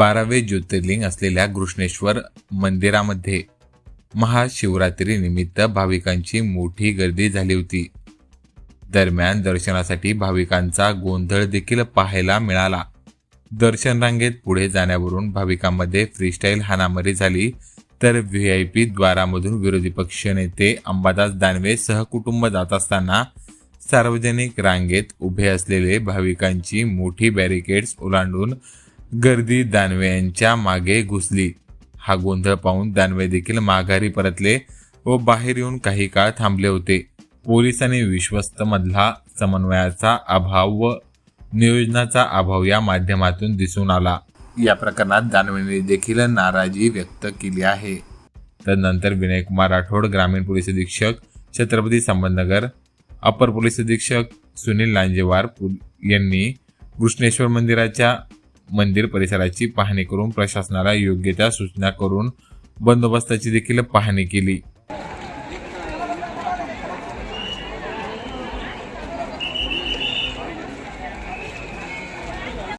बारावे ज्योतिर्लिंग असलेल्या घृष्णेश्वर मंदिरामध्ये महाशिवरात्रीनिमित्त भाविकांची मोठी गर्दी झाली होती. दरम्यान दर्शनासाठी भाविकांचा गोंधळ देखील पाहायला मिळाला. दर्शन रांगेत पुढे जाण्यावरून भाविकांमध्ये फ्रीस्टाईल हाणामारी झाली. तर व्ही आय पी द्वारामधून विरोधी पक्ष नेते अंबादास दानवे सहकुटुंब जात असताना सार्वजनिक रांगेत उभे असलेले भाविकांची मोठी बॅरिकेड्स ओलांडून गर्दी दानवे यांच्या मागे घुसली. हा गोंधळ पाहून दानवे देखील माघारी परतले व बाहेर येऊन काही काळ थांबले होते. पोलिसांनी विश्वस्त मधला समन्वयाचा अभाव व नियोजनाचा अभाव या माध्यमातून दिसून आला. या प्रकरणात दानवेने देखील नाराजी व्यक्त केली आहे. तर नंतर विनयकुमार राठोड ग्रामीण पोलीस अधीक्षक छत्रपती संबंधनगर अपर पोलीस अधीक्षक सुनील लांजेवार यांनी कृष्णेश्वर मंदिराच्या मंदिर परिसराची पाहणी करून प्रशासनाला योग्य त्या सूचना करून बंदोबस्ताची देखील पाहणी केली.